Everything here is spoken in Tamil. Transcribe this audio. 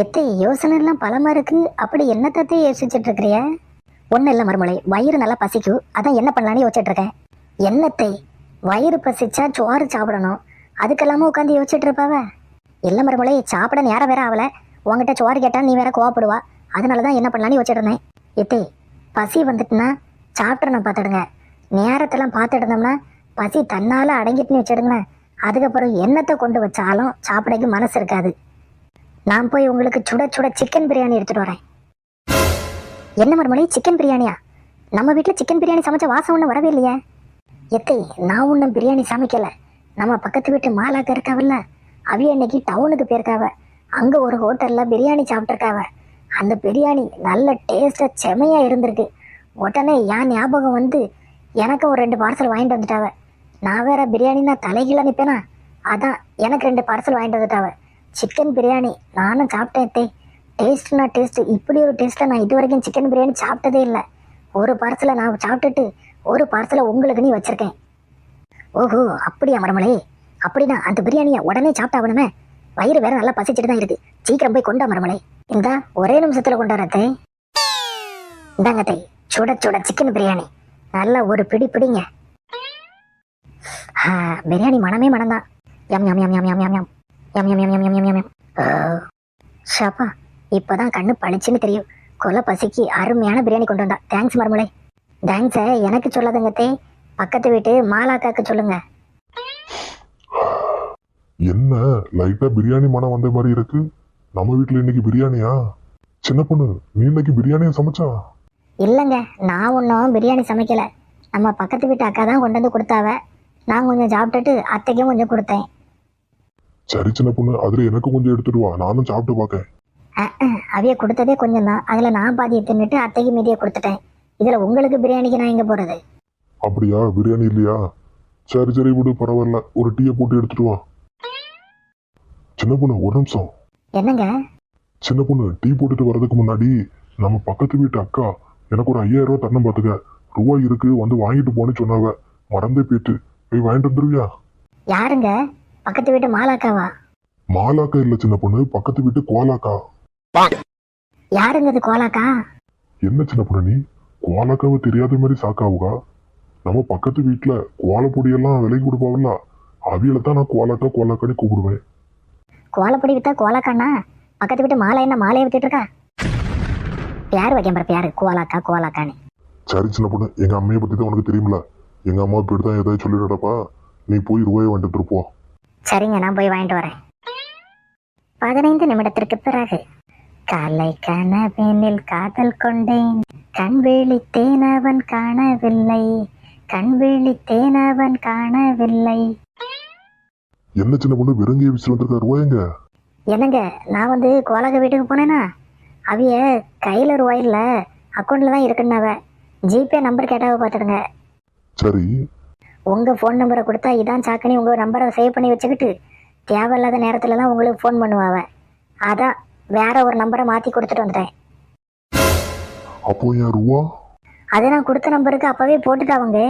எத்தை யோசனை எல்லாம் பலமா இருக்கு? அப்படி என்னத்தையும் யோசிச்சுட்டு இருக்கிறிய ஒன்றும் இல்லை மறுமலை வயிறு நல்லா பசிக்கும் அதான் என்ன பண்ணலான்னு யோசிச்சுட்டு இருக்கேன் என்னத்தை? வயிறு பசிச்சா சோறு சாப்பிடணும். அதுக்கெல்லாம உட்காந்து யோசிச்சுட்டு இருப்பாவ இல்லை மறுமலை சாப்பிட நேரம் வேற ஆகல உங்ககிட்ட சோறு கேட்டால் நீ வேற கோவப்படுவா. அதனால தான் என்ன பண்ணலான்னு யோசிச்சுட்டு இருந்தேன் எத்தை பசி வந்துட்டுனா சாப்பிட்றணும் பார்த்துடுங்க. நேரத்தெல்லாம் பார்த்துட்டு பசி தன்னால அடங்கிட்டுன்னு வச்சிடுங்க அதுக்கப்புறம் என்னத்தை கொண்டு வச்சாலும் சாப்பிடக்கு மனசு இருக்காது. நான் போய் உங்களுக்கு சுட சுட சிக்கன் பிரியாணி எடுத்துட்டு வரேன். என்ன மறுமொழி சிக்கன் பிரியாணியா நம்ம வீட்டில் சிக்கன் பிரியாணி சமைச்ச வாசம் ஒன்றும் வரவே இல்லையே. எத்தை நான் ஒன்றும் பிரியாணி சமைக்கல. நம்ம பக்கத்து வீட்டு மாலாக்க இருக்காவில்ல. அவிய இன்னைக்கு டவுனுக்கு போயிருக்காவ. அங்கே ஒரு ஹோட்டலில் பிரியாணி சாப்பிட்ருக்காவ அந்த பிரியாணி நல்ல டேஸ்ட்டாக செமையா இருந்திருக்கு. உடனே என் ஞாபகம் வந்து எனக்கு ஒரு ரெண்டு பார்சல் வாங்கிட்டு வந்துட்டாவ. நான் வேற பிரியாணினா தலைகீழ நிற்பேனா அதான் எனக்கு ரெண்டு பார்சல் வாங்கிட்டு வந்துட்டாவ. சிக்கன் பிரியாணி. நானும் சாப்பிட்டேன் தே. டேஸ்ட்னா டேஸ்ட் இப்படி ஒரு டேஸ்ட்டை நான் இது வரைக்கும் சிக்கன் பிரியாணி சாப்பிட்டதே இல்லை. ஒரு பார்சலை நான் சாப்பிட்டுட்டு ஒரு பார்சலை உங்களுக்கு நீ வச்சிருக்கேன். ஓஹோ அப்படியா மரமலே அப்படின்னா அந்த பிரியாணியை உடனே சாப்பிட்டாவணுமே வயிறு வேற நல்லா பசிச்சுட்டு தான் இருக்கு. சீக்கிரம் போய் கொண்டா மரமலை இந்தா ஒரே நிமிஷத்துல கொண்டாடத்தை இந்தாங்க தை. சுட சுட சிக்கன் பிரியாணி. நல்லா ஒரு பிடி பிடிங்க. பிரியாணி மனமே மனம்தான். Yum yum yum yum yum yum yum. M எம் எம் எம் இப்போதான் கண்ணு பளிச்சுன்னு தெரியும். கொலை பசிக்கு அருமையான பிரியாணி கொண்டு வந்தா. தேங்க்ஸ் மருமலை தேங்க்ஸை எனக்கு சொல்லாதங்கத்தே பக்கத்து வீட்டு மாலாக்காக்கு சொல்லுங்க. என்ன? லைட்டா பிரியாணி மனம் வந்த மாதிரி இருக்கு. நம்ம வீட்டுல இன்னைக்கு பிரியாணியா? சின்ன பொண்ணு நீ இன்னைக்கு பிரியாணியை சமைச்சா? இல்லைங்க நான் ஒன்றும் பிரியாணி சமைக்கல. நம்ம பக்கத்து வீட்டு அக்கா தான் கொண்டு வந்து கொடுத்தாவ. நான் கொஞ்சம் சாப்பிட்டுட்டு அத்தைக்கும் கொஞ்சம் கொடுத்தேன். சரி சின்ன பொண்ணு அதுல எனக்கு கொஞ்சம் எடுத்துட்டு வா. நானும் சாப்பிட்டு பார்க்கேன் அவிய கொடுத்ததே கொஞ்சம் தான். அதில் நான் பாதியை தின்னுட்டு அத்தைக்கு மீதியை கொடுத்துட்டேன். இதில் உங்களுக்கு பிரியாணிக்கு நான் எங்கே போகிறது அப்படியா? பிரியாணி இல்லையா? சரி சரி விடு பரவாயில்ல. ஒரு டீயை போட்டு எடுத்துட்டு வா. சின்ன பொண்ணு ஒரு நிமிஷம். என்னங்க? சின்ன பொண்ணு டீ போட்டுட்டு வர்றதுக்கு முன்னாடி நம்ம பக்கத்து வீட்டு அக்கா எனக்கு ஒரு ஐயாயிரம் ரூபாய் தரணும் பாத்துக்க. ரூபாய் இருக்கு வந்து வாங்கிட்டு போன்னு சொன்னாவ. மறந்தே போயிட்டு. போய் வாங்கிட்டு வந்துருவியா? யாருங்க? பக்கத்து வீட்டு மாலாக்காவா? மாலாக்கா இல்ல சின்ன பொண்ணு பக்கத்து வீட்டு கோலாக்கா. யாருங்க இது கோலாக்கா? என்ன சின்ன பொண்ணு நீ? கோலாக்காவை தெரியாத மாதிரி சாக்காவுகா நம்ம பக்கத்து வீட்டுல கோல பொடியெல்லாம் விலைக்கு கொடுப்பாவில்ல அவியலை தான் நான் கோலாக்கா கோலாக்கான்னு கூப்பிடுவேன். கோலப்பொடி வித்தா கோலாக்காண்ணா பக்கத்து வீட்டு மாலை என்ன மாலையை வித்துட்டு இருக்கா? பேர் வைக்கம்பற பேரு. கோலாக்கா கோலாக்கான்னு. சரி சின்ன பொண்ணு எங்க அம்மையை பத்தி தான் உனக்கு தெரியுமில. எங்க அம்மா இப்படி தான் ஏதாவது சொல்லிடுறப்பா நீ போய் ரூபாயை வந்துட்டு இருப்போ சரிங்க நான் போய் வாங்கிட்டு வரேன். பதினைந்து நிமிடத்திற்கு பிறகு காலை கனவினில் காதல் கொண்டேன். கண் விழித்தேன் அவன் காணவில்லை. கண் விழித்தேன் அவன் காணவில்லை. என்ன சின்ன பொண்ணு வெறுங்கையை விசில் வந்திருக்கா ரூபாயங்க என்னங்க நான் வந்து கோலக வீட்டுக்கு போனேனா? அவிய கையில் ரூபாய் இல்லை அக்கௌண்ட்டில் தான் இருக்குன்னாவ ஜிபே நம்பர் கேட்டாவ பார்த்துடுங்க. சரி உங்கள் ஃபோன் நம்பரை கொடுத்தா இதான் சாக்குனி உங்கள் நம்பரை சேவ் பண்ணி வச்சுக்கிட்டு தேவையில்லாத நேரத்துலலாம் உங்களுக்கு ஃபோன் பண்ணுவாவ அதான் வேற ஒரு நம்பரை மாற்றி கொடுத்துட்டு வந்துட்டேன். அப்போ என் ரூபா அது நான் கொடுத்த நம்பருக்கு அப்போவே போட்டுட்டாவங்க